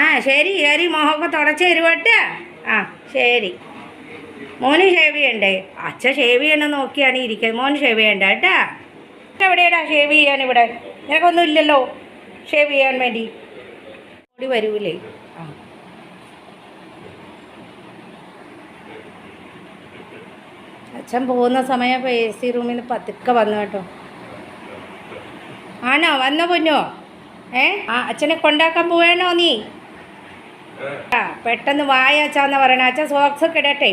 ആ ശരി ശരി. മോഹൊക്കെ തുടച്ച് തരുവട്ട് ആ ശരി. മോന് ഷേവ് ചെയ്യണ്ടേ? അച്ഛൻ ഷേവ് ചെയ്യണം നോക്കിയാണ് ഇരിക്കുന്നത്. മോന് ഷേവ് ചെയ്യണ്ട കേട്ടാ? എവിടെയാടാ ഷേവ് ചെയ്യാൻ ഇവിടെ? നിനക്കൊന്നും ഇല്ലല്ലോ ഷേവ് ചെയ്യാൻ വേണ്ടി. ഓടി വരൂലേ? അച്ഛൻ പോകുന്ന സമയം ഇപ്പോൾ എ സി റൂമിൽ പതുക്കെ വന്നു കേട്ടോ. ആണോ? വന്നോ പൊന്നോ? ഏ? ആ അച്ഛനെ കൊണ്ടാക്കാൻ പോവേണോ നീ? ആ പെട്ടെന്ന് വായ അച്ഛാന്ന് പറയണ. അച്ഛൻ സോക്സ് ഒക്കെ ഇടട്ടെ.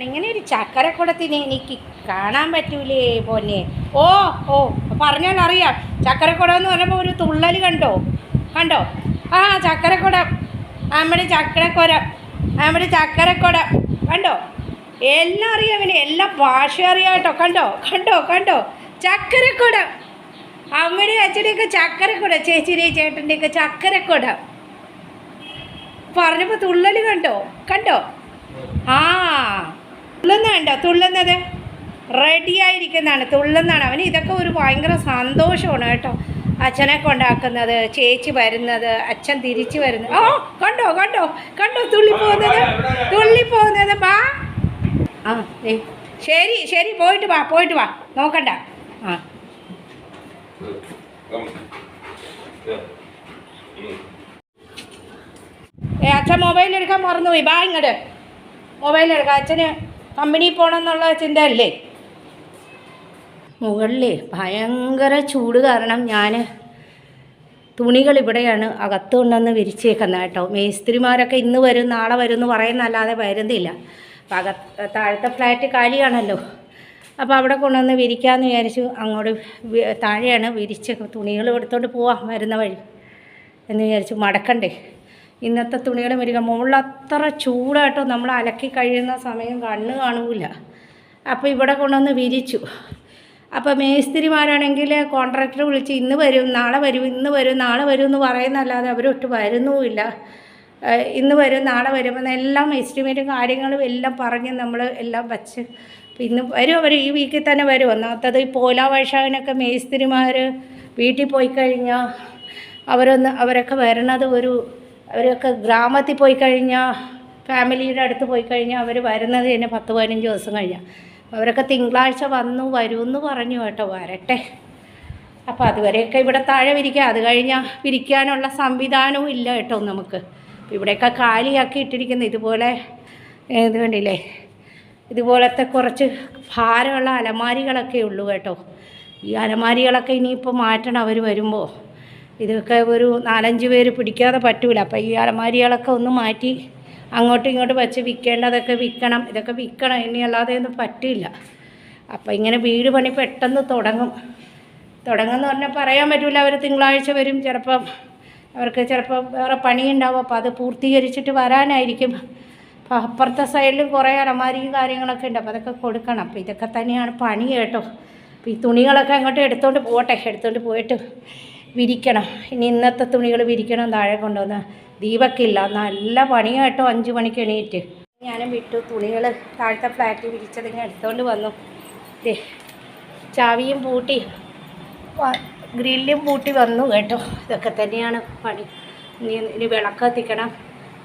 ഇങ്ങനെ ഒരു ചക്കരക്കുടത്തിന് എനിക്ക് കാണാൻ പറ്റൂലേ പോന്നെ. ഓ ഓ പറഞ്ഞാൽ അറിയാം ചക്കരക്കുടം എന്ന് പറയുമ്പോൾ ഒരു തുള്ളൽ കണ്ടോ? കണ്ടോ? ആ ചക്കരക്കുടം. നമ്മുടെ ചക്കരക്കുരം നമ്മുടെ ചക്കരക്കുടം. കണ്ടോ? എല്ലാം അറിയാം പിന്നെ എല്ലാ ഭാഷ അറിയാം കേട്ടോ. കണ്ടോ? കണ്ടോ? കണ്ടോ? ചക്കരക്കുടം. അമ്മയുടെ അച്ഛന്റെയൊക്കെ ചക്കരക്കുട ചേച്ചിയുടെയും ചേട്ടന്റെയൊക്കെ ചക്കരക്കുട. പറഞ്ഞപ്പോൾ തുള്ളൽ കണ്ടോ? കണ്ടോ? ആ തുള്ളുന്ന കണ്ടോ? തുള്ളുന്നത്? റെഡി ആയിരിക്കുന്നതാണ് തുള്ളുന്നതാണ്. അവന് ഇതൊക്കെ ഒരു ഭയങ്കര സന്തോഷമാണ് കേട്ടോ. അച്ഛനെ കൊണ്ടാക്കുന്നത് ചേച്ചി വരുന്നത് അച്ഛൻ തിരിച്ചു വരുന്നത്. ഓ കണ്ടോ കണ്ടോ? കണ്ടോ തുള്ളി പോകുന്നത് തുള്ളി പോകുന്നത് ബാ. ആ ശരി ശരി പോയിട്ട് വാ പോയിട്ട് വാ. നോക്കണ്ട. ആ. ഏ അച്ഛൻ മൊബൈൽ എടുക്കാൻ മറന്നുപോയി. ബാ ഇങ്ങോട്ട് മൊബൈൽ എടുക്കാം. അച്ഛന് കമ്പനിയിൽ പോകണം എന്നുള്ള ചിന്തയല്ലേ? മുകളിൽ ഭയങ്കര ചൂട് കാരണം ഞാൻ തുണികൾ ഇവിടെയാണ് അകത്ത് കൊണ്ടുവന്ന് വിരിച്ചേക്കുന്നത് കേട്ടോ. മേസ്ത്രിമാരൊക്കെ ഇന്ന് വരും നാളെ വരും എന്ന് പറയുന്നല്ലാതെ വരുന്നില്ല. അപ്പം അകത്ത് താഴത്തെ ഫ്ലാറ്റ് കാലിയാണല്ലോ. അപ്പോൾ അവിടെ കൊണ്ടുവന്ന് വിരിക്കാമെന്ന് വിചാരിച്ചു. അങ്ങോട്ട് താഴെയാണ് വിരിച്ച് തുണികൾ എടുത്തുകൊണ്ട് പോവാം വരുന്ന വഴി എന്ന് വിചാരിച്ചു. മടക്കണ്ടേ. ഇന്നത്തെ തുണികൾ വരിക മുകളിൽ അത്ര ചൂടായിട്ടോ നമ്മൾ അലക്കി കഴിയുന്ന സമയം കണ്ണ് കാണൂല. അപ്പോൾ ഇവിടെ കൊണ്ടുവന്ന് വിരിച്ചു. അപ്പോൾ മേസ്തിരിമാരാണെങ്കിൽ കോൺട്രാക്ടർ വിളിച്ച് ഇന്ന് വരും നാളെ വരും ഇന്ന് വരും നാളെ വരും എന്ന് പറയുന്നല്ലാതെ അവരൊട്ട് വരുന്നുമില്ല. ഇന്ന് വരും നാളെ വരും എല്ലാം എസ്റ്റിമേറ്റും കാര്യങ്ങളും എല്ലാം പറഞ്ഞ് നമ്മൾ എല്ലാം വച്ച് ഇന്ന് വരും അവർ ഈ വീക്കിൽ തന്നെ വരും. ഒന്നാമത്തത് ഈ പോലാ വൈശാഖിനൊക്കെ മേസ്തിരിമാർ വീട്ടിൽ പോയി കഴിഞ്ഞാൽ അവരൊന്ന് അവരൊക്കെ വരണത് ഒരു അവരൊക്കെ ഗ്രാമത്തിൽ പോയി കഴിഞ്ഞാൽ ഫാമിലിയുടെ അടുത്ത് പോയി കഴിഞ്ഞാൽ അവർ വരുന്നത് തന്നെ പത്ത് പതിനഞ്ച് ദിവസം കഴിഞ്ഞാൽ അവരൊക്കെ തിങ്കളാഴ്ച വന്നു എന്ന് പറഞ്ഞു കേട്ടോ. വരട്ടെ. അപ്പോൾ അതുവരെയൊക്കെ ഇവിടെ താഴെ വിരിക്കുക അത് കഴിഞ്ഞാൽ വിരിക്കാനുള്ള സംവിധാനവും ഇല്ല കേട്ടോ നമുക്ക്. ഇവിടെയൊക്കെ കാലിയാക്കി ഇട്ടിരിക്കുന്നത്. ഇതുപോലെ ഇത് കണ്ടില്ലേ? ഇതുപോലത്തെ കുറച്ച് ഭാരമുള്ള അലമാരികളൊക്കെ ഉള്ളൂ കേട്ടോ. ഈ അലമാരികളൊക്കെ ഇനിയിപ്പോൾ മാറ്റണം അവർ വരുമ്പോൾ ഇതൊക്കെ ഒരു നാലഞ്ച് പേര് പിടിക്കാതെ പറ്റൂല. അപ്പോൾ ഈ അലമാരികളൊക്കെ ഒന്ന് മാറ്റി അങ്ങോട്ടും ഇങ്ങോട്ടും വെച്ച് വിൽക്കേണ്ടതൊക്കെ വിൽക്കണം. ഇതൊക്കെ വിൽക്കണം ഇനി അല്ലാതെ ഒന്നും പറ്റില്ല. അപ്പോൾ ഇങ്ങനെ വീട് പണി പെട്ടെന്ന് തുടങ്ങും. തുടങ്ങുമെന്ന് പറഞ്ഞാൽ പറയാൻ പറ്റില്ല അവർ തിങ്കളാഴ്ച വരും. ചിലപ്പം അവർക്ക് ചിലപ്പോൾ വേറെ പണിയുണ്ടാവും. അപ്പോൾ അത് പൂർത്തീകരിച്ചിട്ട് വരാനായിരിക്കും. അപ്പുറത്തെ സൈഡിലും കുറേ അലമാരിയും കാര്യങ്ങളൊക്കെ ഉണ്ട്. അപ്പോൾ അതൊക്കെ കൊടുക്കണം. അപ്പോൾ ഇതൊക്കെ തന്നെയാണ് പണി കേട്ടോ. അപ്പോൾ ഈ തുണികളൊക്കെ അങ്ങോട്ട് എടുത്തുകൊണ്ട് പോട്ടെ. എടുത്തുകൊണ്ട് പോയിട്ട് വിരിക്കണം. ഇനി ഇന്നത്തെ തുണികൾ വിരിക്കണം താഴെ കൊണ്ടുവന്ന്. ദീപക്കില്ല. നല്ല പണി കേട്ടോ. അഞ്ച് മണിക്ക് എണീറ്റ്. ഞാനും വിട്ടു. തുണികൾ താഴത്തെ ഫ്ലാറ്റിൽ വിരിച്ചത് ഇങ്ങനെ എടുത്തുകൊണ്ട് വന്നു. ദേ ചാവിയും പൂട്ടി ഗ്രില്ലും പൂട്ടി വന്നു കേട്ടോ. ഇതൊക്കെ തന്നെയാണ് പണി. ഇനി ഇനി വിളക്ക് കത്തിക്കണം.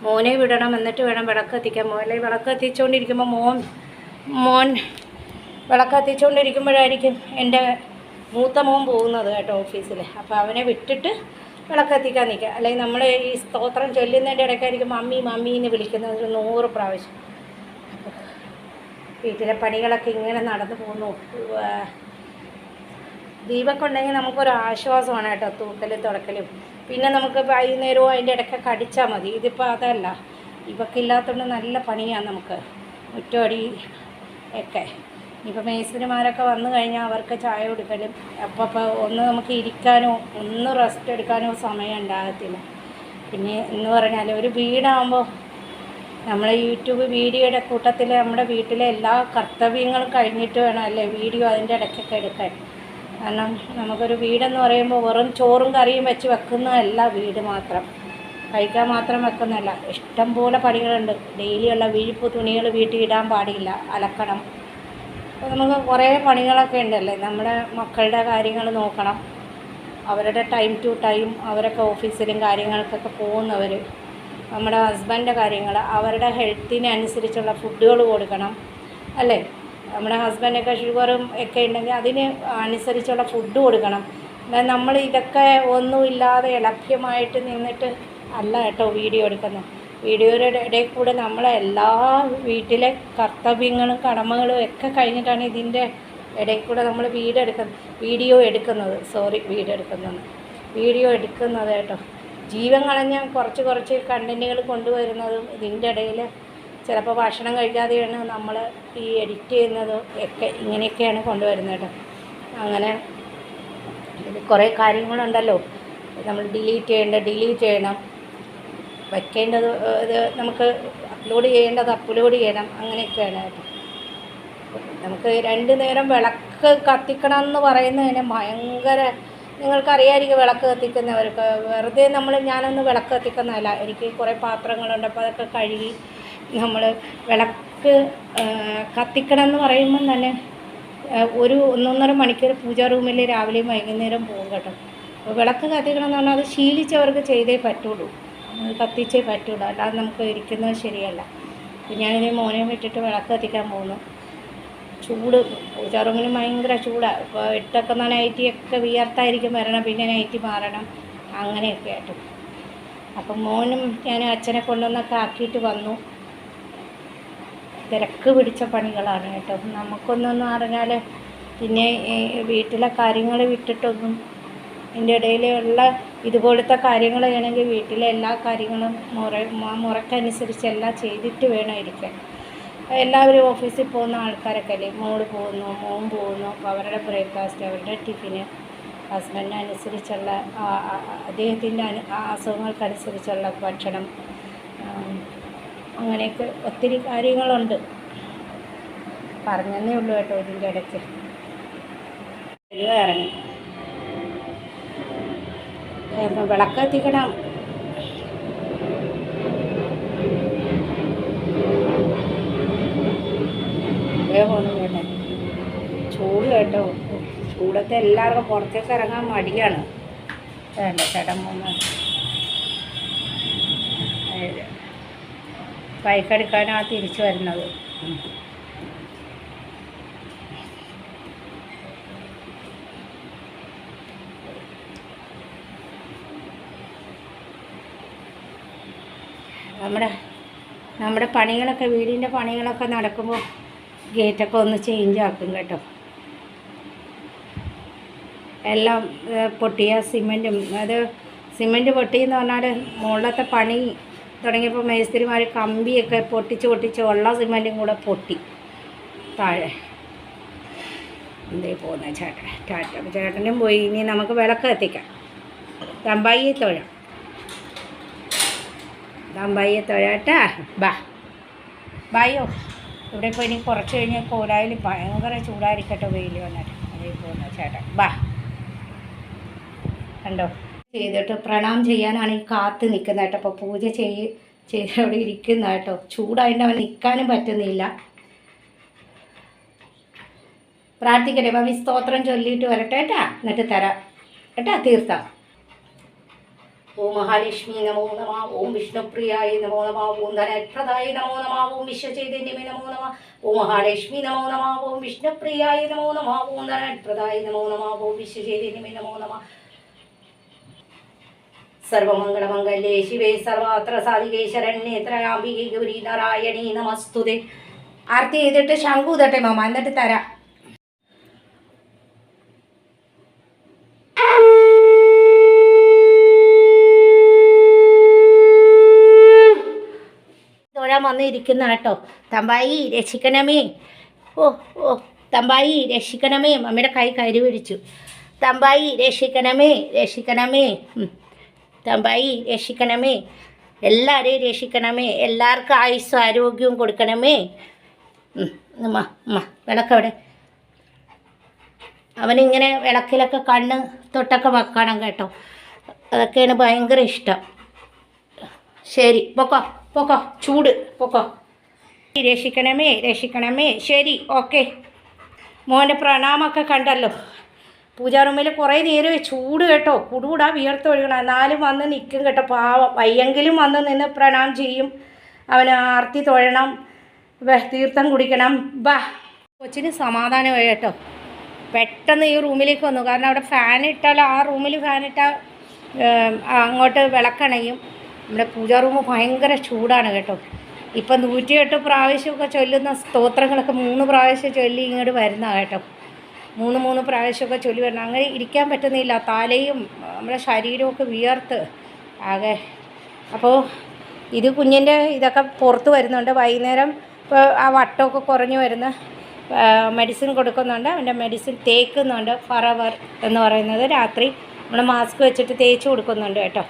മോനെ വിടണം എന്നിട്ട് വേണം വിളക്ക് കത്തിക്കാൻ. മോനെ വിളക്ക് കത്തിച്ചുകൊണ്ടിരിക്കുമ്പോൾ മോൻ മോൻ വിളക്ക് കത്തിച്ചുകൊണ്ടിരിക്കുമ്പോഴായിരിക്കും എന്റെ മൂത്ത മോൻ പോകുന്നത് കേട്ടോ ഓഫീസിൽ അപ്പോൾ അവനെ വിട്ടിട്ട് വിളക്ക് കത്തിക്കാൻ നിൽക്കുക. അല്ലെങ്കിൽ നമ്മൾ ഈ സ്തോത്രം ചൊല്ലുന്നതിന്റെ ഇടയ്ക്കായിരിക്കും മമ്മി മമ്മി എന്ന് വിളിക്കുന്നത് ഒരു നൂറ് പ്രാവശ്യം. വീട്ടിലെ പണികളൊക്കെ ഇങ്ങനെ നടന്നു പോകുന്നു. ദീപക്കുണ്ടെങ്കിൽ നമുക്കൊരു ആശ്വാസമാണ് കേട്ടോ തൂക്കലും തുടക്കലും പിന്നെ നമുക്ക് വൈകുന്നേരവും അതിന്റെ ഇടയ്ക്കൊക്കെ അടിച്ചാൽ മതി. ഇതിപ്പോൾ അതല്ല. ഇവക്കില്ലാത്തതുകൊണ്ട് നല്ല പണിയാണ് നമുക്ക്. മുറ്റോടി ഒക്കെ. ഇപ്പോൾ മേസ്തിരിമാരൊക്കെ വന്നു കഴിഞ്ഞാൽ അവർക്ക് ചായ കൊടുക്കലും. അപ്പോൾ അപ്പോൾ ഒന്ന് നമുക്ക് ഇരിക്കാനോ ഒന്ന് റെസ്റ്റ് എടുക്കാനോ സമയം ഉണ്ടാകത്തില്ല. പിന്നെ എന്ന് പറഞ്ഞാൽ ഒരു വീടാകുമ്പോൾ നമ്മൾ യൂട്യൂബ് വീഡിയോയുടെ കൂട്ടത്തിൽ നമ്മുടെ വീട്ടിലെ എല്ലാ കർത്തവ്യങ്ങളും കഴിഞ്ഞിട്ട് വേണം അല്ലേ വീഡിയോ അതിന്റെ ഇടയ്ക്കൊക്കെ എടുക്കാൻ. കാരണം നമുക്കൊരു വീടെന്ന് പറയുമ്പോൾ വെറും ചോറും കറിയും വെച്ച് വെക്കുന്നതല്ല വീട് മാത്രം. കഴിക്കാൻ മാത്രം വെക്കുന്നതല്ല. ഇഷ്ടം പോലെ പണികളുണ്ട്. ഡെയിലിയുള്ള വിഴിപ്പ് തുണികൾ വീട്ടിൽ ഇടാൻ പാടില്ല. അലക്കണം. അപ്പോൾ നമുക്ക് കുറേ പണികളൊക്കെ ഉണ്ടല്ലേ? നമ്മുടെ മക്കളുടെ കാര്യങ്ങൾ നോക്കണം. അവരുടെ ടൈം ടു ടൈം അവരൊക്കെ ഓഫീസിലും കാര്യങ്ങൾക്കൊക്കെ പോകുന്നവർ നമ്മുടെ ഹസ്ബൻഡിന്റെ കാര്യങ്ങൾ അവരുടെ ഹെൽത്തിനനുസരിച്ചുള്ള ഫുഡുകൾ കൊടുക്കണം. അല്ലേ? നമ്മുടെ ഹസ്ബൻഡൊക്കെ ഷുഗറും ഒക്കെ ഉണ്ടെങ്കിൽ അതിന് അനുസരിച്ചുള്ള ഫുഡ് കൊടുക്കണം. എന്നാൽ നമ്മൾ ഇതൊക്കെ ഒന്നുമില്ലാതെ ഇളക്ഷ്യമായിട്ട് നിന്നിട്ട് അല്ല കേട്ടോ വീഡിയോ എടുക്കുന്നത് വീഡിയോയുടെ ഇടയിൽ കൂടെ നമ്മളെ എല്ലാ വീട്ടിലെ കർത്തവ്യങ്ങളും കടമകളും ഒക്കെ കഴിഞ്ഞിട്ടാണ് ഇതിന്റെ ഇടയിൽ കൂടെ നമ്മൾ വീട് എടുക്കുന്നത്. വീഡിയോ എടുക്കുന്നത്. സോറി വീഡിയോ എടുക്കുന്നത് വീഡിയോ എടുക്കുന്നത് കേട്ടോ. ജീവൻ കളഞ്ഞ കുറച്ച് കുറച്ച് കണ്ടന്റുകൾ കൊണ്ടുവരുന്നതും ഇതിന്റെ ഇടയിൽ ചിലപ്പോൾ ഭക്ഷണം കഴിക്കാതെയാണ് നമ്മൾ ഈ എഡിറ്റ് ചെയ്യുന്നത് ഒക്കെ ഇങ്ങനെയൊക്കെയാണ് കൊണ്ടുവരുന്നത് കേട്ടോ അങ്ങനെ കുറേ കാര്യങ്ങളുണ്ടല്ലോ. നമ്മൾ ഡിലീറ്റ് ചെയ്യേണ്ട ഡിലീറ്റ് ചെയ്യണം. വയ്ക്കേണ്ടത് ഇത് നമുക്ക് അപ്ലോഡ് ചെയ്യേണ്ടത് അപ്ലോഡ് ചെയ്യണം. അങ്ങനെയൊക്കെയാണ് കേട്ടോ. നമുക്ക് രണ്ട് നേരം വിളക്ക് കത്തിക്കണം എന്ന് പറയുന്നതിന് ഭയങ്കര നിങ്ങൾക്കറിയായിരിക്കും വിളക്ക് കത്തിക്കുന്നവർക്ക്. വെറുതെ നമ്മൾ ഞാനൊന്ന് വിളക്ക് കത്തിക്കുന്നതല്ല. എനിക്ക് കുറേ പാത്രങ്ങളുണ്ട്. അപ്പോൾ അതൊക്കെ കഴുകി നമ്മൾ വിളക്ക് കത്തിക്കണം എന്ന് പറയുമ്പം തന്നെ ഒരു ഒന്നൊന്നര മണിക്കൂർ പൂജാ റൂമിൽ രാവിലെയും വൈകുന്നേരം പോകും കേട്ടോ. അപ്പോൾ വിളക്ക് കത്തിക്കണം എന്ന് പറഞ്ഞാൽ അത് ശീലിച്ചവർക്ക് ചെയ്തേ പറ്റുള്ളൂ. കത്തിച്ചേ പറ്റുള്ളൂ. അല്ലാതെ നമുക്ക് ഇരിക്കുന്നത് ശരിയല്ല. അപ്പം ഞാനിത് മോനെ വിട്ടിട്ട് വിളക്ക് കത്തിക്കാൻ പോകുന്നു. ചൂട് പൂജാ റൂമിൽ ഭയങ്കര ചൂടാണ് ഇപ്പോൾ ഇട്ടൊക്കെ നൈറ്റിയൊക്കെ വിയർത്തായിരിക്കും വരണം പിന്നെ നൈറ്റി മാറണം. അങ്ങനെയൊക്കെ ആയിട്ട്. അപ്പം മോനും ഞാൻ അച്ഛനെ കൊണ്ടുവന്നൊക്കെ ആക്കിയിട്ട് വന്നു. തിരക്ക് പിടിച്ച പണികളാണ് കേട്ടോ. നമുക്കൊന്നൊന്നും പറഞ്ഞാൽ പിന്നെ വീട്ടിലെ കാര്യങ്ങൾ വിട്ടിട്ടൊന്നും എന്റെ ഇടയിലുള്ള ഇതുപോലത്തെ കാര്യങ്ങൾ ചെയ്യണമെങ്കിൽ വീട്ടിലെ എല്ലാ കാര്യങ്ങളും മുറ മുറക്കനുസരിച്ച് എല്ലാം ചെയ്തിട്ട് വേണം ഇരിക്കാൻ എല്ലാവരും ഓഫീസിൽ പോകുന്ന ആൾക്കാരൊക്കെ അല്ലേ? മോൾ പോകുന്നു മോൻ പോകുന്നു അവരുടെ ബ്രേക്ക്ഫാസ്റ്റ് അവരുടെ ടിഫിന് ഹസ്ബൻഡിനനുസരിച്ചുള്ള അദ്ദേഹത്തിന്റെ അനു അസുഖങ്ങൾക്കനുസരിച്ചുള്ള ഭക്ഷണം അങ്ങനെയൊക്കെ ഒത്തിരി കാര്യങ്ങളുണ്ട്. പറഞ്ഞതേ ഉള്ളൂ കേട്ടോ ഇതിന്റെ ഇടയ്ക്ക്. ഇറങ്ങി വിളക്ക് എത്തിക്കണം ചൂട് കേട്ടോ. ചൂടത്തെ എല്ലാവർക്കും പുറത്തേക്ക് ഇറങ്ങാൻ മടിയാണ്. വേണ്ട ചേട്ടൻ മൂന്ന് ബൈക്കെടുക്കാനാണ് തിരിച്ചു വരുന്നത്. നമ്മുടെ നമ്മുടെ പണികളൊക്കെ വീടിന്റെ പണികളൊക്കെ നടക്കുമ്പോൾ ഗേറ്റൊക്കെ ഒന്ന് ചേഞ്ച് ആക്കും കേട്ടോ എല്ലാം പൊട്ടിയ സിമെന്റും അത് സിമെന്റ് പൊട്ടിയെന്ന് പറഞ്ഞാൽ മുകളിലത്തെ പണി തുടങ്ങിയപ്പോൾ മേസ്തിരിമാർ കമ്പിയൊക്കെ പൊട്ടിച്ച് പൊട്ടിച്ച് ഉള്ള സിമെന്റും കൂടെ പൊട്ടി. താഴെ. എന്തേ പോകുന്ന ചേട്ടൻ? അപ്പോൾ ചേട്ടനും പോയി. ഇനി നമുക്ക് വിളക്ക് എത്തിക്കാം തമ്പായി തൊഴാം. തമ്പായി തൊഴാട്ടാ. ബാ. ബായോ. ഇവിടെ ഇപ്പോൾ ഇനി കുറച്ച് കഴിഞ്ഞ് കോലായിൽ ഭയങ്കര ചൂടായിരിക്കട്ടെ വെയിൽ വന്നിട്ട്. അതേ പോകുന്ന ചേട്ടൻ. ബാ. കണ്ടോ? ചെയ്തിട്ട് പ്രണാം ചെയ്യാനാണ് ഈ കാത്ത് നിൽക്കുന്നത് കേട്ടോ. അപ്പോൾ പൂജ ചെയ്ത് ചെയ്ത് അവിടെ ഇരിക്കുന്ന കേട്ടോ. ചൂടായിട്ട് അവൻ നിൽക്കാനും പറ്റുന്നില്ല. പ്രാർത്ഥിക്കട്ടെ ഭവി സ്തോത്രം ചൊല്ലിയിട്ട് വരട്ടെ കേട്ടാ. എന്നിട്ട് തരാം. കേട്ടാ തീർത്ഥം ഓം മഹാലക്ഷ്മി നമോ നമ ഓം വിഷ്ണുപ്രിയായ നമോ നമ ഓം ധനപ്രദായ നമോ നമ ഓം വിശ്വചൈതന്യമേ നമോ നമ ഓം മഹാലക്ഷ്മി നമോ നമ ഓം വിഷ്ണുപ്രിയായ നമോ നമ ഓം ധനപ്രദായ നമോ നമ ഓം വിശ്വചൈതന്യമേ നമോ നമ സർവമംഗളമംഗല്യേ ശിവേ സർവാത്ര സാധികേ ശരണ്യേ ത്രയാംബികേ ഗൗരി നാരായണീ നമസ്തുതേ. ആർത്തി ചെയ്തിട്ട് ശംഖു തട്ടെ മാമ എന്നിട്ട് തരാം. വന്നിരിക്കുന്ന കേട്ടോ. തമ്പായി രക്ഷിക്കണമേ. ഓ ഓ തമ്പായി രക്ഷിക്കണമേ. മമ്മിയുടെ കൈ കരി പിടിച്ചു തമ്പായി രക്ഷിക്കണമേ രക്ഷിക്കണമേ. തമ്പായി രക്ഷിക്കണമേ. എല്ലാവരെയും രക്ഷിക്കണമേ. എല്ലാവർക്കും ആയുസ്സും ആരോഗ്യവും കൊടുക്കണമേ. വിളക്കവിടെ. അവനിങ്ങനെ വിളക്കിലൊക്കെ കണ്ണ് തൊട്ടൊക്കെ വെക്കണം കേട്ടോ. അതൊക്കെയാണ് ഭയങ്കര ഇഷ്ടം. ശരി പൊക്കോ പൊക്കോ ചൂട് പൊക്കോ. രക്ഷിക്കണമേ രക്ഷിക്കണമേ. ശരി ഓക്കെ. മോന്റെ പ്രണാമൊക്കെ കണ്ടല്ലോ. പൂജാ റൂമിൽ കുറേ നേരം ചൂട് കേട്ടോ. കുടുകൂടാ വിയർത്തൊഴുകണം എന്നാലും വന്ന് നിൽക്കും കേട്ടോ പാവം. വയ്യെങ്കിലും വന്ന് നിന്ന് പ്രണാം ചെയ്യും. അവന് ആർത്തി തൊഴണം. തീർത്ഥം കുടിക്കണം. ബാ. കൊച്ചിന് സമാധാനമായി കേട്ടോ. പെട്ടെന്ന് ഈ റൂമിലേക്ക് വന്നു. കാരണം അവിടെ ഫാൻ ഇട്ടാൽ ആ റൂമിൽ ഫാൻ ഇട്ടാൽ അങ്ങോട്ട് വിളക്കണയും. നമ്മുടെ പൂജാ റൂം ഭയങ്കര ചൂടാണ് കേട്ടോ. ഇപ്പം നൂറ്റിയെട്ട് പ്രാവശ്യമൊക്കെ ചൊല്ലുന്ന സ്തോത്രങ്ങളൊക്കെ മൂന്ന് പ്രാവശ്യം ചൊല്ലി ഇങ്ങോട്ട് വരുന്ന കേട്ടോ. മൂന്ന് മൂന്ന് പ്രാവശ്യമൊക്കെ ചൊല്ലി വരണം. അങ്ങനെ ഇരിക്കാൻ പറ്റുന്നില്ല. തലയും നമ്മുടെ ശരീരമൊക്കെ വിയർത്ത് ആകെ. അപ്പോൾ ഇത് കുഞ്ഞിന്റെ ഇതൊക്കെ പുറത്ത് വരുന്നുണ്ട്. വൈകുന്നേരം ഇപ്പോൾ ആ വട്ടമൊക്കെ കുറഞ്ഞു വരുന്ന മെഡിസിൻ കൊടുക്കുന്നുണ്ട്. അവന്റെ മെഡിസിൻ തേക്കുന്നുണ്ട് ഫറവർ എന്ന് പറയുന്നത്. രാത്രി നമ്മൾ മാസ്ക് വെച്ചിട്ട് തേച്ച് കൊടുക്കുന്നുണ്ട് കേട്ടോ.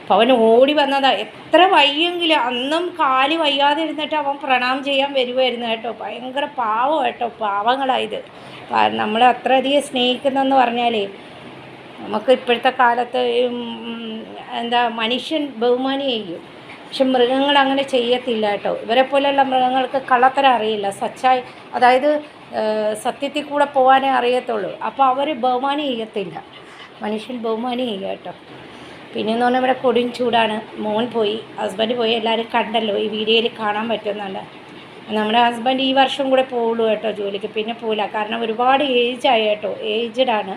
അപ്പോൾ അവൻ ഓടി വന്നതാണ് എത്ര വയ്യെങ്കിലും അന്നും കാൽ വയ്യാതെ ഇരുന്നിട്ട് അവൻ പ്രണാം ചെയ്യാൻ വരുമായിരുന്നു കേട്ടോ. ഭയങ്കര പാവം കേട്ടോ. പാവങ്ങളായത് നമ്മൾ അത്രയധികം സ്നേഹിക്കുന്നതെന്ന് പറഞ്ഞാലേ നമുക്ക് ഇപ്പോഴത്തെ കാലത്ത് എന്താ മനുഷ്യൻ ബഹുമാനി ചെയ്യും പക്ഷെ മൃഗങ്ങൾ അങ്ങനെ ചെയ്യത്തില്ല കേട്ടോ. ഇവരെ പോലെയുള്ള മൃഗങ്ങൾക്ക് കള്ളത്തരം അറിയില്ല. സച്ചായി അതായത് സത്യത്തിൽ കൂടെ പോകാനേ അറിയത്തുള്ളൂ. അപ്പോൾ അവർ ബഹുമാനി ചെയ്യത്തില്ല. മനുഷ്യൻ ബഹുമാനി ചെയ്യുക കേട്ടോ. പിന്നെന്ന് പറഞ്ഞാൽ ഇവിടെ കൊടും ചൂടാണ്. മോൻ പോയി ഹസ്ബൻഡ് പോയി എല്ലാവരും കണ്ടല്ലോ ഈ വീഡിയോയിൽ കാണാൻ പറ്റുന്നുണ്ട് നമ്മുടെ ഹസ്ബൻഡ് ഈ വർഷം കൂടെ പോവുള്ളൂ കേട്ടോ ജോലിക്ക്. പിന്നെ പോവില്ല. കാരണം ഒരുപാട് ഏജ് ആയി കേട്ടോ. ഏജ്ഡ് ആണ്.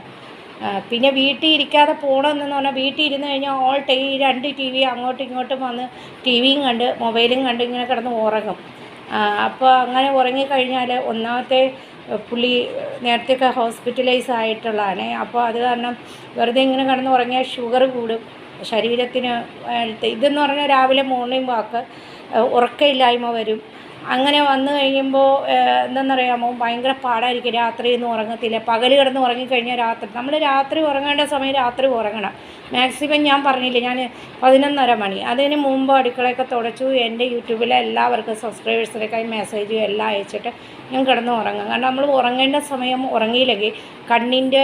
പിന്നെ വീട്ടിൽ ഇരിക്കാതെ പോകണമെന്ന് പറഞ്ഞാൽ വീട്ടിൽ ഇരുന്ന് കഴിഞ്ഞാൽ ഓൾ ടൈ രണ്ട് ടി വി അങ്ങോട്ടും ഇങ്ങോട്ടും വന്ന് ടി വിയും കണ്ട് മൊബൈലും കണ്ട് ഇങ്ങനെ കിടന്ന് ഉറങ്ങും. അപ്പോൾ അങ്ങനെ ഉറങ്ങിക്കഴിഞ്ഞാൽ ഒന്നാമത്തെ പുള്ളി നേരത്തെയൊക്കെ ഹോസ്പിറ്റലൈസ് ആയിട്ടുള്ളതാണ്. അപ്പോൾ അത് കാരണം വെറുതെ ഇങ്ങനെ കിടന്ന് ഉറങ്ങിയാൽ ഷുഗർ കൂടും. ശരീരത്തിന് ഇതെന്ന് പറഞ്ഞാൽ രാവിലെ മോർണിംഗ് വാക്ക് ഉറക്കമില്ലായ്മ വരും. അങ്ങനെ വന്നു കഴിയുമ്പോൾ എന്തെന്നറിയാമോ? ഭയങ്കര പാടായിരിക്കും രാത്രിയൊന്നും ഉറങ്ങത്തില്ല. പകൽ കിടന്ന് ഉറങ്ങിക്കഴിഞ്ഞാൽ രാത്രി. നമ്മൾ രാത്രി ഉറങ്ങേണ്ട സമയം രാത്രി ഉറങ്ങണം. മാക്സിമം ഞാൻ പറഞ്ഞില്ല ഞാൻ പതിനൊന്നര മണി. അതിന് മുമ്പ് അടുക്കളയൊക്കെ തുടച്ചു. എന്റെ യൂട്യൂബിലെ എല്ലാവർക്കും സബ്സ്ക്രൈബേഴ്സിനൊക്കെ മെസ്സേജും എല്ലാം അയച്ചിട്ട് ഞാൻ കിടന്ന് ഉറങ്ങും. കാരണം നമ്മൾ ഉറങ്ങേണ്ട സമയം ഉറങ്ങിയില്ലെങ്കിൽ കണ്ണിന്റെ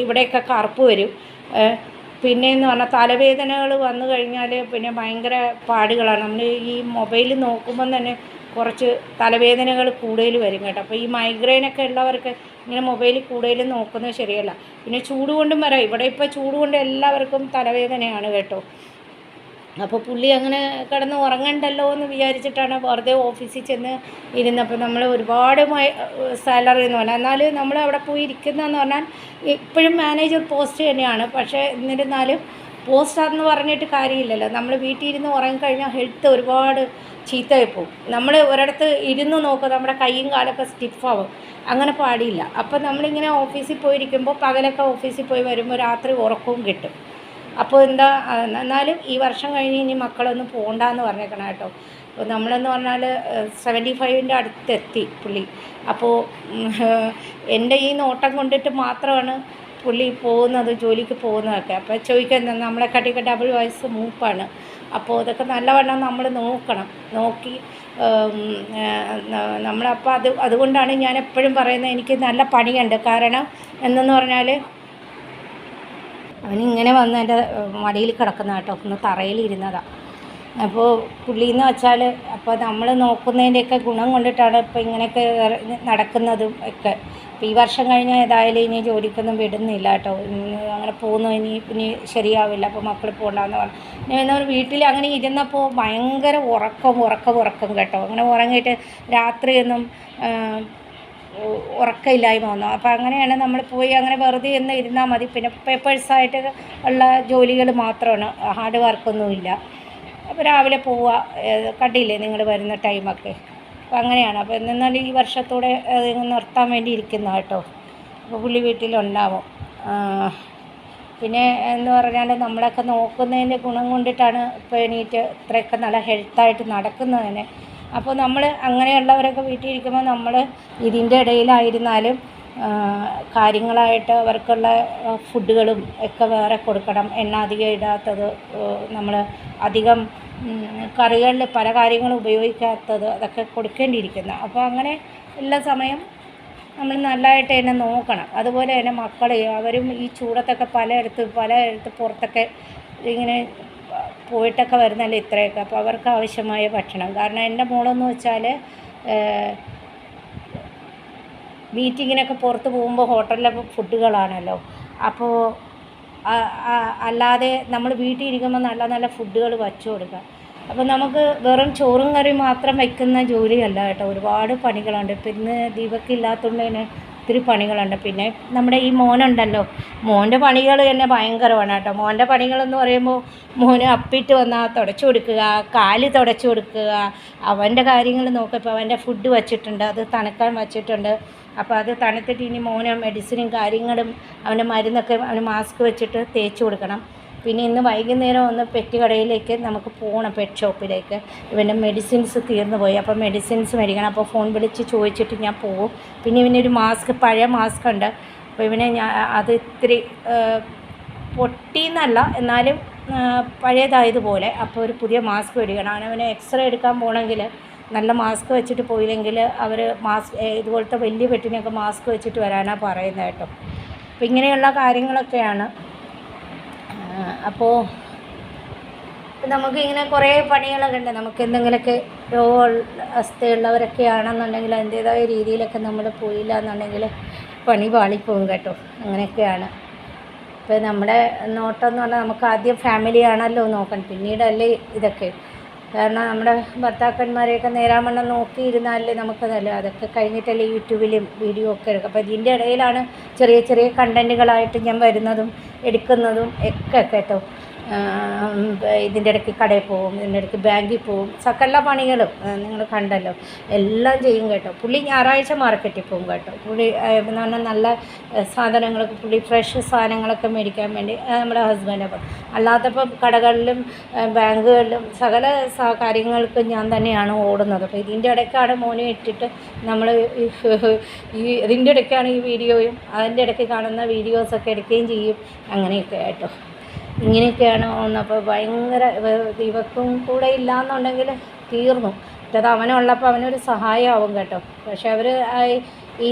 ഇവിടെയൊക്കെ കറുപ്പ് വരും. പിന്നെയെന്ന് പറഞ്ഞാൽ തലവേദനകൾ വന്നു കഴിഞ്ഞാൽ പിന്നെ ഭയങ്കര പാടുകളാണ്. നമ്മൾ ഈ മൊബൈൽ നോക്കുമ്പം തന്നെ കുറച്ച് തലവേദനകൾ കൂടുതൽ വരും കേട്ടോ. അപ്പോൾ ഈ മൈഗ്രെയിനൊക്കെ ഉള്ളവർക്ക് ഇങ്ങനെ മൊബൈൽ കൂടുതൽ നോക്കുന്നത് ശരിയല്ല. പിന്നെ ചൂട് കൊണ്ടും വരാം. ഇവിടെ ഇപ്പോൾ ചൂട് കൊണ്ട് എല്ലാവർക്കും തലവേദനയാണ് കേട്ടോ. അപ്പോൾ പുള്ളി അങ്ങനെ കിടന്ന് ഉറങ്ങണ്ടല്ലോ എന്ന് വിചാരിച്ചിട്ടാണ് വെറുതെ ഓഫീസിൽ ചെന്ന് ഇരുന്നപ്പോൾ നമ്മൾ ഒരുപാട് സാലറി എന്ന് പറഞ്ഞാൽ എന്നാൽ നമ്മൾ അവിടെ പോയി ഇരിക്കുന്നതെന്ന് പറഞ്ഞാൽ ഇപ്പോഴും മാനേജർ പോസ്റ്റ് തന്നെയാണ്. പക്ഷേ എന്നിരുന്നാലും പോസ്റ്റാന്ന് പറഞ്ഞിട്ട് കാര്യമില്ലല്ലോ. നമ്മൾ വീട്ടിൽ ഇരുന്ന് ഉറങ്ങിക്കഴിഞ്ഞാൽ ഹെൽത്ത് ഒരുപാട് ചീത്തയായി പോകും. നമ്മൾ ഒരിടത്ത് ഇരുന്ന് നോക്കും നമ്മുടെ കൈയും കാലൊക്കെ സ്റ്റിഫാവും അങ്ങനെ പാടിയില്ല. അപ്പം നമ്മളിങ്ങനെ ഓഫീസിൽ പോയിരിക്കുമ്പോൾ പകലൊക്കെ ഓഫീസിൽ പോയി വരുമ്പോൾ രാത്രി ഉറക്കവും കിട്ടും. അപ്പോൾ എന്താ എന്നാലും ഈ വർഷം കഴിഞ്ഞ് ഇനി മക്കളൊന്നും പോകണ്ടെന്ന് പറഞ്ഞേക്കണം കേട്ടോ. അപ്പോൾ നമ്മളെന്ന് പറഞ്ഞാൽ സെവന്റി ഫൈവിന്റെ അടുത്തെത്തി പുള്ളി. അപ്പോൾ എന്റെ ഈ നോട്ടം കൊണ്ടിട്ട് മാത്രമാണ് പുള്ളി പോകുന്നത് ജോലിക്ക് പോകുന്നതൊക്കെ. അപ്പോൾ ചോദിക്കുന്നത് നമ്മളെക്കാട്ടിയൊക്കെ ഡബിൾ വയസ്സ് മൂപ്പാണ്. അപ്പോൾ ഇതൊക്കെ നല്ലവണ്ണം നമ്മൾ നോക്കണം. നോക്കി നമ്മളപ്പോൾ അത് അതുകൊണ്ടാണ് ഞാൻ എപ്പോഴും പറയുന്നത് എനിക്ക് നല്ല പണിയുണ്ട്. കാരണം എന്തെന്ന് പറഞ്ഞാൽ അവനിങ്ങനെ വന്ന് എന്റെ മടിയിൽ കിടക്കുന്ന കേട്ടോ ഒന്ന് തറയിൽ അപ്പോൾ പുള്ളിയെന്ന് വെച്ചാൽ അപ്പോൾ നമ്മൾ നോക്കുന്നതിന്റെയൊക്കെ ഗുണം കൊണ്ടിട്ടാണ് ഇപ്പോൾ ഇങ്ങനെയൊക്കെ നടക്കുന്നതും ഒക്കെ. അപ്പോൾ ഈ വർഷം കഴിഞ്ഞാൽ ഏതായാലും ഇനി ജോലിക്കൊന്നും വിടുന്നില്ല കേട്ടോ. അങ്ങനെ പോകുന്നു ഇനി ഇനി ശരിയാവില്ല അപ്പോൾ മക്കൾ പോകണ്ടെന്ന് പറഞ്ഞു. ഞാൻ എന്നാ വീട്ടിൽ അങ്ങനെ ഇരുന്നപ്പോൾ ഭയങ്കര ഉറക്കം ഉറക്കം ഉറക്കം കേട്ടോ. അങ്ങനെ ഉറങ്ങിയിട്ട് രാത്രിയൊന്നും ഉറക്കമില്ലായ്മ വന്നു. അപ്പോൾ അങ്ങനെയാണ് നമ്മൾ പോയി അങ്ങനെ വെറുതെ ഒന്ന് ഇരുന്നാൽ മതി. പിന്നെ പേപ്പേഴ്സായിട്ട് ഉള്ള ജോലികൾ മാത്രമാണ്. ഹാർഡ് വർക്കൊന്നുമില്ല അപ്പോൾ രാവിലെ പോവുക കണ്ടില്ലേ നിങ്ങൾ വരുന്ന ടൈമൊക്കെ അപ്പോൾ അങ്ങനെയാണ്. അപ്പോൾ എന്നാൽ ഈ വർഷത്തോടെ നിർത്താൻ വേണ്ടി ഇരിക്കുന്ന കേട്ടോ. അപ്പോൾ പുള്ളി വീട്ടിലുണ്ടാവും. പിന്നെ എന്ന് പറഞ്ഞാൽ നമ്മളൊക്കെ നോക്കുന്നതിന്റെ ഗുണം കൊണ്ടിട്ടാണ് ഇപ്പോൾ എണീറ്റ് ഇത്രയൊക്കെ നല്ല ഹെൽത്തായിട്ട് നടക്കുന്നത് തന്നെ അപ്പോൾ നമ്മൾ അങ്ങനെയുള്ളവരൊക്കെ വീട്ടിൽ ഇരിക്കുമ്പോൾ നമ്മൾ ഇതിന്റെ ഇടയിലായിരുന്നാലും കാര്യങ്ങളായിട്ട് അവർക്കുള്ള ഫുഡുകളും ഒക്കെ വേറെ കൊടുക്കണം. എണ്ണ അധികം ഇടാത്തത് നമ്മൾ അധികം കറികളിൽ പല കാര്യങ്ങളും ഉപയോഗിക്കാത്തത് അതൊക്കെ കൊടുക്കേണ്ടിയിരിക്കുന്ന. അപ്പോൾ അങ്ങനെ എല്ലാ സമയം നമ്മൾ നല്ലതായിട്ട് തന്നെ നോക്കണം. അതുപോലെ തന്നെ മക്കൾ അവരും ഈ ചൂടത്തൊക്കെ പലയിടത്ത് പലയിടത്ത് പുറത്തൊക്കെ ഇങ്ങനെ പോയിട്ടൊക്കെ വരുന്നല്ല ഇത്രയൊക്കെ. അപ്പോൾ അവർക്ക് ആവശ്യമായ ഭക്ഷണം. കാരണം എന്റെ മോളെന്ന് വെച്ചാൽ മീറ്റിങ്ങിനൊക്കെ പുറത്ത് പോകുമ്പോൾ ഹോട്ടലിലെ ഫുഡുകളാണല്ലോ. അപ്പോൾ അല്ലാതെ നമ്മൾ വീട്ടിൽ ഇരിക്കുമ്പോൾ നല്ല നല്ല ഫുഡുകൾ വച്ചു കൊടുക്കുക. അപ്പോൾ നമുക്ക് വെറും ചോറും കറിയും മാത്രം വയ്ക്കുന്ന ജോലിയല്ല കേട്ടോ. ഒരുപാട് പണികളുണ്ട്. പിന്നെ ദീപക്കില്ലാത്തതുകൊണ്ട് തന്നെ ഒത്തിരി പണികളുണ്ട്. പിന്നെ നമ്മുടെ ഈ മോനുണ്ടല്ലോ. മോന്റെ പണികൾ തന്നെ ഭയങ്കരമാണ് കേട്ടോ. മോന്റെ പണികളെന്ന് പറയുമ്പോൾ മോന് അപ്പിട്ട് വന്നാൽ തുടച്ചു കൊടുക്കുക കാൽ തുടച്ചു കൊടുക്കുക അവന്റെ കാര്യങ്ങൾ നോക്കുക. ഇപ്പോൾ അവന്റെ ഫുഡ് വച്ചിട്ടുണ്ട് അത് തണുക്കാൻ വച്ചിട്ടുണ്ട്. അപ്പോൾ അത് തണുത്തിട്ട് ഇനി മോന് മെഡിസിനും കാര്യങ്ങളും അവന്റെ മരുന്നൊക്കെ അവന് മാസ്ക് വെച്ചിട്ട് തേച്ച് കൊടുക്കണം. പിന്നെ ഇന്ന് വൈകുന്നേരം ഒന്ന് പെറ്റ് കടയിലേക്ക് നമുക്ക് പോകണം പെറ്റ് ഷോപ്പിലേക്ക് ഇവന്റെ മെഡിസിൻസ് തീർന്നു പോയി. അപ്പോൾ മെഡിസിൻസ് മേടിക്കണം. അപ്പോൾ ഫോൺ വിളിച്ച് ചോദിച്ചിട്ട് ഞാൻ പോകും പിന്നെ ഇവനൊരു മാസ്ക് പഴയ മാസ്ക് ഉണ്ട്. അപ്പോൾ ഇവനെ ഞാൻ അത് ഇത്തിരി പൊട്ടിന്നല്ല എന്നാലും പഴയതായതുപോലെ അപ്പോൾ ഒരു പുതിയ മാസ്ക് മേടിക്കണം. അങ്ങനെ അവനെ എക്സ്റേ എടുക്കാൻ പോകണമെങ്കിൽ നല്ല മാസ്ക് വെച്ചിട്ട് പോയില്ലെങ്കിൽ അവർ മാസ്ക് ഇതുപോലത്തെ വലിയ പെട്ടിനൊക്കെ മാസ്ക് വെച്ചിട്ട് വരാനാണ് പറയുന്നത് കേട്ടോ. അപ്പോൾ ഇങ്ങനെയുള്ള കാര്യങ്ങളൊക്കെയാണ് അപ്പോൾ നമുക്ക് ഇങ്ങനെ കുറേ പണികളൊക്കെ ഉണ്ട്. നമുക്ക് എന്തെങ്കിലുമൊക്കെ രോഗ അവസ്ഥയുള്ളവരൊക്കെ ആണെന്നുണ്ടെങ്കിൽ അതിന്റേതായ രീതിയിലൊക്കെ നമ്മൾ പോയില്ല എന്നുണ്ടെങ്കിൽ പണി പാളിപ്പോവും കേട്ടോ. അങ്ങനെയൊക്കെയാണ്. ഇപ്പോൾ നമ്മുടെ നോട്ടം എന്ന് പറഞ്ഞാൽ നമുക്ക് ആദ്യം ഫാമിലിയാണല്ലോ നോക്കണം. പിന്നീടല്ലേ ഇതൊക്കെ. കാരണം നമ്മുടെ ഭർത്താക്കന്മാരെയൊക്കെ നേരാമണ്ണം നോക്കിയിരുന്നാലേ നമുക്കതല്ല അതൊക്കെ കഴിഞ്ഞിട്ടല്ലേ യൂട്യൂബിലും വീഡിയോ ഒക്കെ എടുക്കുക. അപ്പോൾ ഇതിന്റെ ഇടയിലാണ് ചെറിയ ചെറിയ കണ്ടന്റുകളായിട്ട് ഞാൻ വരുന്നതും എടുക്കുന്നതും ഒക്കെ കേട്ടോ. ഇതിന്റെ ഇടയ്ക്ക് കടയിൽ പോവും ഇതിന്റെ ഇടയ്ക്ക് ബാങ്കിൽ പോവും സകല പണികളും നിങ്ങൾ കണ്ടല്ലോ. എല്ലാം ചെയ്യും കേട്ടോ. പുള്ളി ഞായറാഴ്ച മാർക്കറ്റിൽ പോകും കേട്ടോ. പുള്ളി എന്ന് പറഞ്ഞാൽ നല്ല സാധനങ്ങളൊക്കെ പുള്ളി ഫ്രഷ് സാധനങ്ങളൊക്കെ മേടിക്കാൻ വേണ്ടി നമ്മുടെ ഹസ്ബൻഡ് അപ്പം. അല്ലാത്തപ്പോൾ കടകളിലും ബാങ്കുകളിലും സകല കാര്യങ്ങൾക്കും ഞാൻ തന്നെയാണ് ഓടുന്നത്. അപ്പോൾ ഇതിന്റെ ഇടയ്ക്കാണ് മോനെ ഇട്ടിട്ട് നമ്മൾ ഈ ഇതിന്റെ ഇടയ്ക്കാണ് ഈ വീഡിയോയും അതിന്റെ ഇടയ്ക്ക് കാണുന്ന വീഡിയോസൊക്കെ എടുക്കുകയും ചെയ്യും. അങ്ങനെയൊക്കെ കേട്ടോ ഇങ്ങനെയൊക്കെയാണ് അപ്പോൾ ഭയങ്കര ഇവക്കും കൂടെ ഇല്ലയെന്നുണ്ടെങ്കിൽ തീർന്നു. മറ്റേത് അവനുള്ളപ്പോൾ അവനൊരു സഹായമാവും കേട്ടോ. പക്ഷെ അവർ ഈ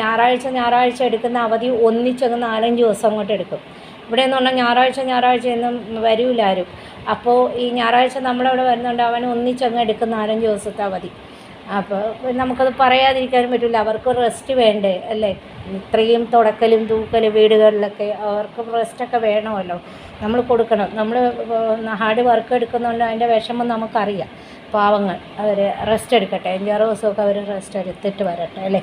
ഞായറാഴ്ച ഞായറാഴ്ച എടുക്കുന്ന അവധി ഒന്നിച്ചങ്ങ് നാലഞ്ച് ദിവസം അങ്ങോട്ട് എടുക്കും. ഇവിടെ എന്ന് പറഞ്ഞാൽ ഞായറാഴ്ച ഞായറാഴ്ച ഒന്നും വരൂല ആരും. അപ്പോൾ ഈ ഞായറാഴ്ച നമ്മളവിടെ വരുന്നുണ്ട് അവൻ ഒന്നിച്ചങ്ങ് എടുക്കുന്ന നാലഞ്ച് ദിവസത്തെ അവധി. അപ്പോൾ നമുക്കത് പറയാതിരിക്കാനും പറ്റില്ല അവർക്ക് റെസ്റ്റ് വേണ്ടേ അല്ലേ? ഇത്രയും തുടക്കലും തൂക്കലും വീടുകളിലൊക്കെ അവർക്ക് റെസ്റ്റൊക്കെ വേണമല്ലോ. നമ്മൾ കൊടുക്കണം. നമ്മൾ ഹാർഡ് വർക്ക് എടുക്കുന്നുണ്ട് അതിന്റെ വിഷമം നമുക്കറിയാം. പാവങ്ങൾ അവർ റെസ്റ്റ് എടുക്കട്ടെ. അഞ്ചാറ് ദിവസമൊക്കെ അവർ റെസ്റ്റ് എടുത്തിട്ട് വരട്ടെ അല്ലേ?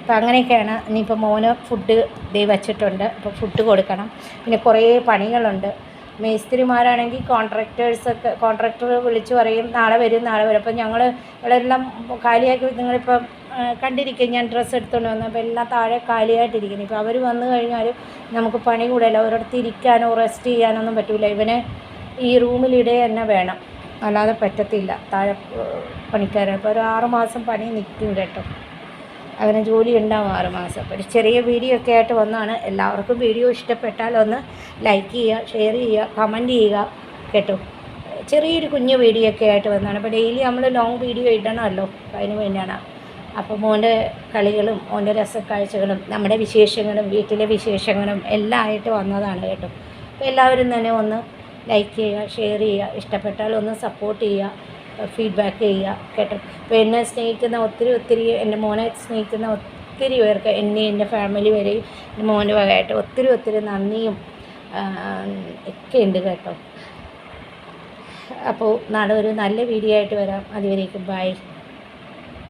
അപ്പോൾ അങ്ങനെയൊക്കെയാണ്. ഇനിയിപ്പോൾ മോന് ഫുഡ് ദേ വച്ചിട്ടുണ്ട്. അപ്പോൾ ഫുഡ് കൊടുക്കണം. പിന്നെ കുറേ പണികളുണ്ട്. മേസ്ത്രിമാരാണെങ്കിൽ കോൺട്രാക്ടേഴ്സൊക്കെ കോൺട്രാക്ടർ വിളിച്ച് പറയും നാളെ വരും നാളെ വരും. അപ്പം ഞങ്ങൾ ഇവിടെ എല്ലാം കാലിയാക്കി നിങ്ങളിപ്പം കണ്ടിരിക്കും. ഞാൻ ഡ്രസ്സ് എടുത്തുകൊണ്ട് വന്നു അപ്പോൾ എല്ലാം താഴെ കാലിയായിട്ടിരിക്കുന്നു. ഇപ്പോൾ അവർ വന്നു കഴിഞ്ഞാൽ നമുക്ക് പണി കൂടല്ല. ഒരിടത്ത് ഇരിക്കാനോ റെസ്റ്റ് ചെയ്യാനൊന്നും പറ്റില്ല ഇവനെ ഈ റൂമിലിടെ തന്നെ വേണം. അല്ലാതെ പറ്റത്തില്ല. താഴെ പണിക്കാരൻ. അപ്പോൾ ഒരു ആറുമാസം പണി നിൽക്കും കേട്ടോ. അവന് ജോലി ഉണ്ടാവും ആറുമാസം അപ്പോൾ ഒരു ചെറിയ വീഡിയോ ഒക്കെ ആയിട്ട് വന്നാണ്. എല്ലാവർക്കും വീഡിയോ ഇഷ്ടപ്പെട്ടാൽ ഒന്ന് ലൈക്ക് ചെയ്യുക ഷെയർ ചെയ്യുക കമന്റ് ചെയ്യുക കേട്ടോ. ചെറിയൊരു കുഞ്ഞു വീഡിയോ ഒക്കെ ആയിട്ട് വന്നതാണ് അപ്പോൾ ഡെയിലി നമ്മൾ ലോങ് വീഡിയോ ഇടണമല്ലോ. അതിന് വേണ്ടിയാണ് അപ്പോൾ മോന്റെ കളികളും മോന്റെ രസക്കാഴ്ചകളും നമ്മുടെ വിശേഷങ്ങളും വീട്ടിലെ വിശേഷങ്ങളും എല്ലാം ആയിട്ട് വന്നതാണ് കേട്ടോ. അപ്പോൾ എല്ലാവരും തന്നെ ഒന്ന് ലൈക്ക് ചെയ്യുക ഷെയർ ചെയ്യുക ഇഷ്ടപ്പെട്ടാൽ ഒന്ന് സപ്പോർട്ട് ചെയ്യുക ഫീഡ്ബാക്ക് ചെയ്യുക കേട്ടോ. അപ്പോൾ എന്നെ സ്നേഹിക്കുന്ന ഒത്തിരി ഒത്തിരി എന്റെ മോനെ സ്നേഹിക്കുന്ന ഒത്തിരി പേർക്ക് എന്നെ എന്റെ ഫാമിലി വരെയും എന്റെ മോന്റെ വകയായിട്ട് ഒത്തിരി ഒത്തിരി നന്ദിയും ഒക്കെ ഉണ്ട് കേട്ടോ. അപ്പോൾ നാളെ ഒരു നല്ല വീഡിയോ ആയിട്ട് വരാം. അതുവരേക്കും ബൈ